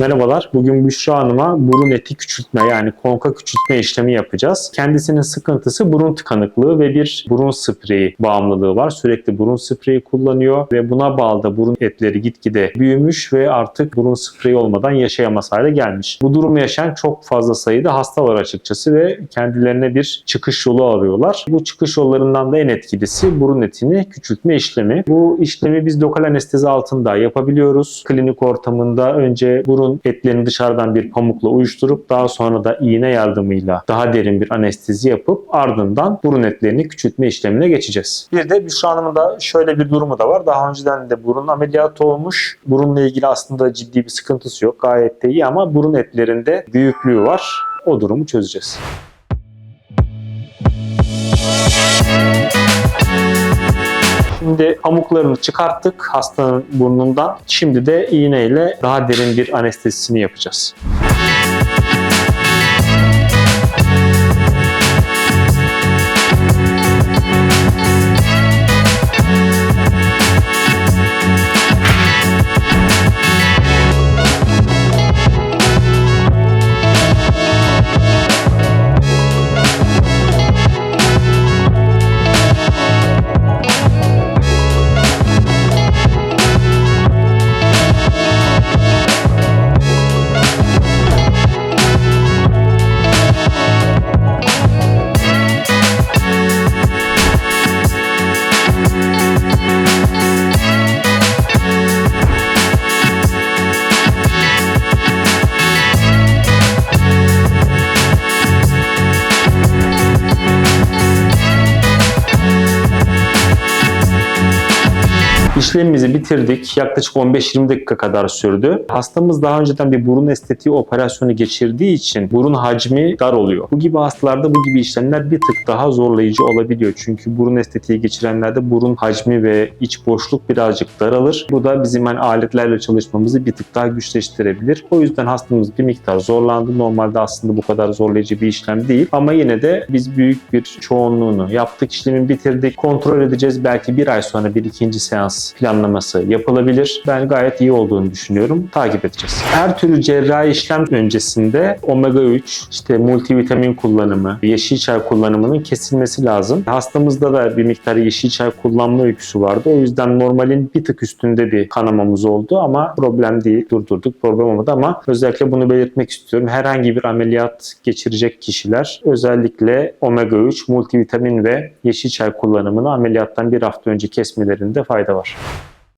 Merhabalar. Bugün Büşra Hanım'a burun eti küçültme yani konka küçültme işlemi yapacağız. Kendisinin sıkıntısı burun tıkanıklığı ve bir burun spreyi bağımlılığı var. Sürekli burun spreyi kullanıyor ve buna bağlı da burun etleri gitgide büyümüş ve artık burun spreyi olmadan yaşayamaz hale gelmiş. Bu durumu yaşayan çok fazla sayıda hasta var açıkçası ve kendilerine bir çıkış yolu arıyorlar. Bu çıkış yollarından da en etkilisi burun etini küçültme işlemi. Bu işlemi biz lokal anestezi altında yapabiliyoruz. Klinik ortamında önce burun etlerini dışarıdan bir pamukla uyuşturup daha sonra da iğne yardımıyla daha derin bir anestezi yapıp ardından burun etlerini küçültme işlemine geçeceğiz. Bir de Büşra Hanım'ın da şöyle bir durumu da var. Daha önceden de burun ameliyatı olmuş. Burunla ilgili aslında ciddi bir sıkıntısı yok. Gayet de iyi ama burun etlerinde büyüklüğü var. O durumu çözeceğiz. Şimdi pamuklarını çıkarttık hastanın burnundan. Şimdi de iğneyle daha derin bir anestezisini yapacağız. İşlemimizi bitirdik. Yaklaşık 15-20 dakika kadar sürdü. Hastamız daha önceden bir burun estetiği operasyonu geçirdiği için burun hacmi dar oluyor. Bu gibi hastalarda bu gibi işlemler bir tık daha zorlayıcı olabiliyor. Çünkü burun estetiği geçirenlerde burun hacmi ve iç boşluk birazcık daralır. Bu da bizim hani aletlerle çalışmamızı bir tık daha güçleştirebilir. O yüzden hastamız bir miktar zorlandı. Normalde aslında bu kadar zorlayıcı bir işlem değil. Ama yine de biz büyük bir çoğunluğunu yaptık. İşlemi bitirdik. Kontrol edeceğiz. Belki bir ay sonra bir ikinci seans planlaması yapılabilir. Ben gayet iyi olduğunu düşünüyorum. Takip edeceğiz. Her türlü cerrahi işlem öncesinde omega 3, işte multivitamin kullanımı, yeşil çay kullanımının kesilmesi lazım. Hastamızda da bir miktar yeşil çay kullanma öyküsü vardı. O yüzden normalin bir tık üstünde bir kanamamız oldu ama problem değil. Durdurduk. Problem olmadı ama özellikle bunu belirtmek istiyorum. Herhangi bir ameliyat geçirecek kişiler özellikle omega 3, multivitamin ve yeşil çay kullanımını ameliyattan bir hafta önce kesmelerinde fayda var.